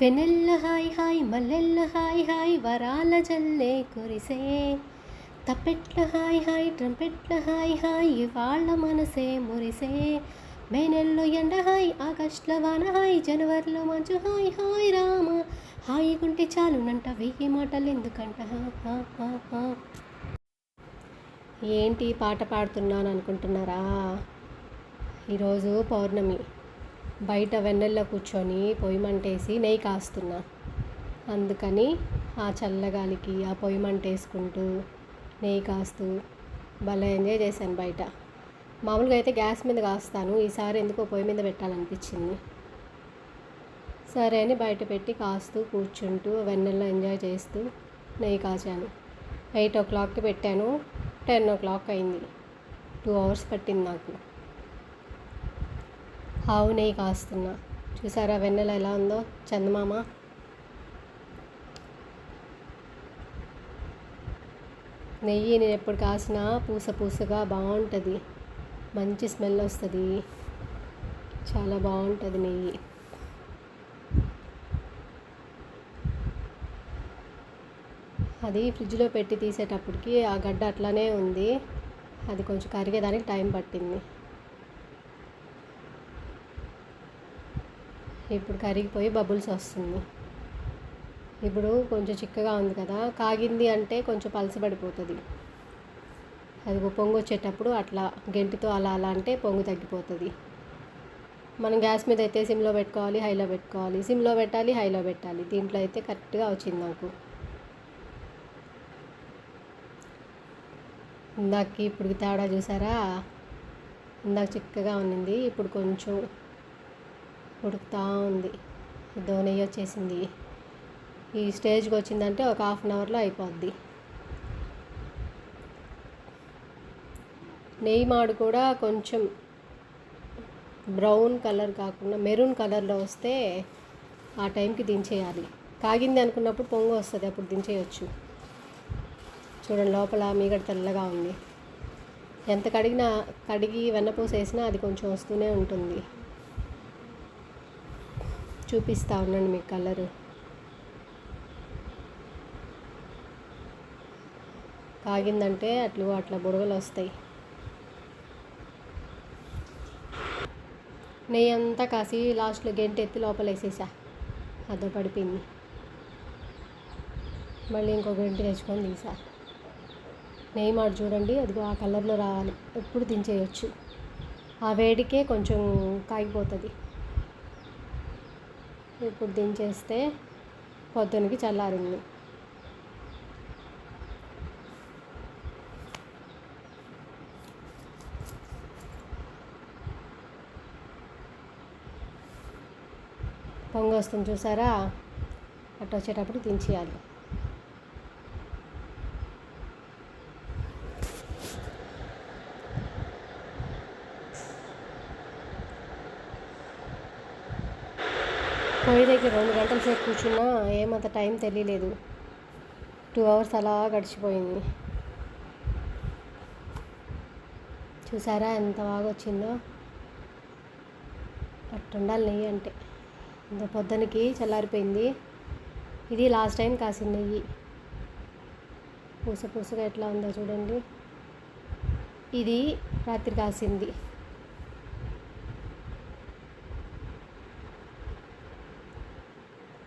వెనెల్ల హాయ్ హాయ్ మల్లెల్ల హాయ్ హాయ్ వరాల జల్లే కురిసే. తప్పెట్ల హాయ్ హాయ్ ట్రంపెట్ల హాయ్ హాయ్ ఇవాళ్ళ మనసే మురిసే. మే నెల్లు ఎండ హాయ్ ఆగస్ట్ల వాన హాయ్ జనవరిలో మంచు హాయ్ హాయ్ రామ హాయిగుంటే చాలునంట వెయ్యి మాటలు ఎందుకంట? ఏంటి పాట పాడుతున్నాను అనుకుంటున్నారా ఈరోజు పౌర్ణమి. బయట వెన్నెల్లో కూర్చొని పొయ్యిమంటేసి నెయ్యి కాస్తున్నా. అందుకని ఆ చల్లగాలికి ఆ పొయ్యిమంటేసుకుంటూ నెయ్యి కాస్తూ భలే ఎంజాయ్ చేశాను బయట. మామూలుగా అయితే గ్యాస్ మీద కాస్తాను ఈసారి ఎందుకో పొయ్యి మీద పెట్టాలనిపించింది. సరే అని బయట పెట్టి కాస్తూ కూర్చుంటూ వెన్నెల్లో ఎంజాయ్ చేస్తూ నెయ్యి కాచాను. ఎయిట్ ఓ క్లాక్కి పెట్టాను టెన్ ఓ క్లాక్ అయింది. టూ అవర్స్ పట్టింది నాకు. ఆవు నెయ్యి కాస్తున్నా. చూసారా వెన్నెల ఎలా ఉందో? చందమామ. నెయ్యి నేను ఎప్పుడు కాసినా పూస పూసగా బాగుంటుంది. మంచి స్మెల్ వస్తుంది. చాలా బాగుంటుంది నెయ్యి. అది ఫ్రిడ్జ్లో పెట్టి తీసేటప్పటికి ఆ గడ్డ అట్లానే ఉంది. అది కొంచెం కరిగేదానికి టైం పట్టింది. ఇప్పుడు కరిగిపోయి బబుల్స్ వస్తుంది. ఇప్పుడు కొంచెం చిక్కగా ఉంది కదా కాగింది అంటే కొంచెం పలసబడిపోతుంది అది పొంగు వచ్చేటప్పుడు అట్లా గెంటితో అలా అలా అంటే పొంగు తగ్గిపోతుంది. మనం గ్యాస్ మీద అయితే సిమ్లో పెట్టుకోవాలి హైలో పెట్టుకోవాలి. సిమ్లో పెట్టాలి హైలో పెట్టాలి. దీంట్లో అయితే కరెక్ట్గా వచ్చింది నాకు. ఇందాక ఇప్పుడు తేడా చూసారా? ఇందాక చిక్కగా ఉన్నింది. ఇప్పుడు కొంచెం ఉడుకుతూ ఉంది. దో నెయ్యి వచ్చేసింది. ఈ స్టేజ్కి వచ్చిందంటే ఒక హాఫ్ అన్ అవర్లో అయిపోద్ది. నెయ్యి మాడు కూడా కొంచెం బ్రౌన్ కలర్ కాకుండా మెరూన్ కలర్లో వస్తే ఆ టైంకి దించేయాలి. కాగింది అనుకున్నప్పుడు పొంగు వస్తుంది అప్పుడు దించేయచ్చు. చూడండి లోపల మీగడ తెల్లగా ఉంది. ఎంత కడిగినా కడిగి వెన్నపూస వేసినా అది కొంచెం వస్తూనే ఉంటుంది. చూపిస్తా ఉన్నాను మీ కలరు. కాగిందంటే అట్లు అట్లా బుడగలు వస్తాయి. నెయ్యి అంతా కాసి లాస్ట్లో గెంట ఎత్తి లోపల వేసేసా అదో పడిపోయింది. మళ్ళీ ఇంకో గంట తెచ్చుకొని తీసా. నెయ్యి మాట చూడండి అదిగో ఆ కలర్లో రావాలి. ఎప్పుడు దించేయచ్చు. ఆ వేడికే కొంచెం కాగిపోతుంది. ఇప్పుడు దించేస్తే పొద్దునకి చల్లారింది. పొంగ వస్తుంది చూసారా? అట్ట వచ్చేటప్పుడు దించేయాలి. పొయ్యి దగ్గర రెండు గంటల సేపు కూర్చున్నా ఏమంత టైం తెలియలేదు. టూ అవర్స్ అలా గడిచిపోయింది. చూసారా ఎంత బాగా వచ్చిందో? అట్టుండాలి నెయ్యి అంటే. ఇంత పొద్దునకి చల్లారిపోయింది. ఇది లాస్ట్ టైం కాసిన నెయ్యి. పూస పూసగా ఎట్లా ఉందో చూడండి. ఇది రాత్రి కాసింది.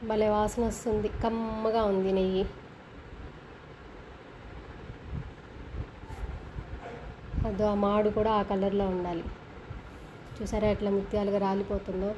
భలే వాసన వస్తుంది. కమ్మగా ఉంది నెయ్యి. అదో ఆ మాడు కూడా ఆ కలర్లో ఉండాలి. చూసారా ఎట్లా ముత్యాలుగా రాలిపోతుందో?